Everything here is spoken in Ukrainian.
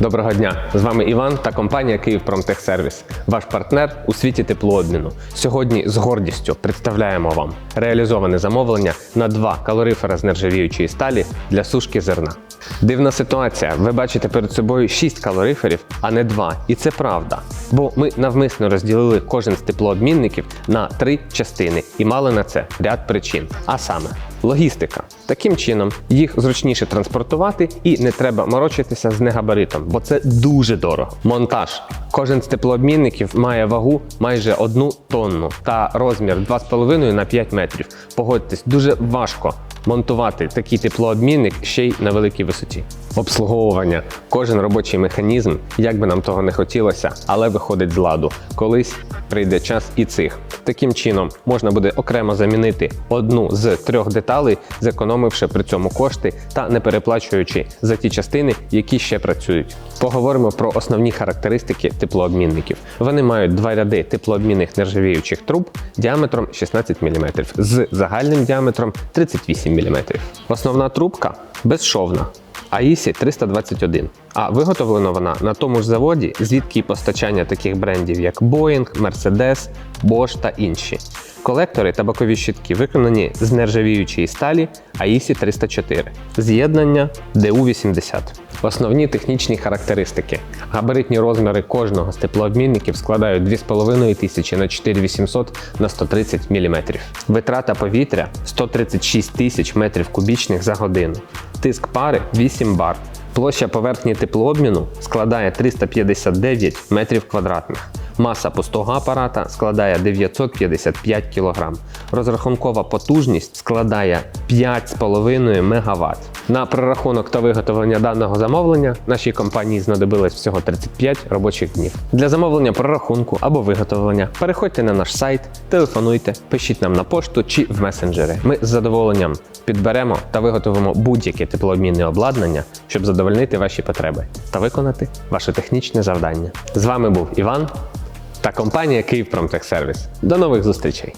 Доброго дня! З вами Іван та компанія «Київпромтехсервіс», ваш партнер у світі теплообміну. Сьогодні з гордістю представляємо вам реалізоване замовлення на два калорифера з нержавіючої сталі для сушки зерна. Дивна ситуація. Ви бачите перед собою 6 калориферів, а не 2. І це правда. Бо ми навмисно розділили кожен з теплообмінників на три частини і мали на це ряд причин. А саме логістика. Таким чином їх зручніше транспортувати і не треба морочитися з негабаритом, бо це дуже дорого. Монтаж. Кожен з теплообмінників має вагу майже одну тонну та розмір 2,5 на 5 метрів. Погодьтесь, дуже важко монтувати такий теплообмінник ще й на великій висоті. Обслуговування. Кожен робочий механізм, як би нам того не хотілося, але виходить з ладу. Колись прийде час і цих. Таким чином можна буде окремо замінити одну з трьох деталей, зекономивши при цьому кошти та не переплачуючи за ті частини, які ще працюють. Поговоримо про основні характеристики теплообмінників. Вони мають два ряди теплообмінних нержавіючих труб діаметром 16 мм з загальним діаметром 38 мм. Основна трубка безшовна. АІСі 321. А виготовлена вона на тому ж заводі, звідки і постачання таких брендів, як Boeing, Mercedes, Bosch та інші. Колектори та бокові щитки виконані з нержавіючої сталі АІСі 304, з'єднання ДУ-80. Основні технічні характеристики. Габаритні розміри кожного з теплообмінників складають 2500 на 4800 на 130 мм. Витрата повітря 136 тисяч метрів кубічних за годину. Тиск пари 8 бар. Площа поверхні теплообміну складає 359 метрів квадратних. Маса пустого апарата складає 955 кг. Розрахункова потужність складає 5,5 МВт. На прорахунок та виготовлення даного замовлення нашій компанії знадобилось всього 35 робочих днів. Для замовлення прорахунку або виготовлення переходьте на наш сайт, телефонуйте, пишіть нам на пошту чи в месенджери. Ми з задоволенням підберемо та виготовимо будь-яке теплообмінне обладнання, щоб задовольнити ваші потреби та виконати ваше технічне завдання. З вами був Іван та компанія Київпромтехсервіс. До нових зустрічей!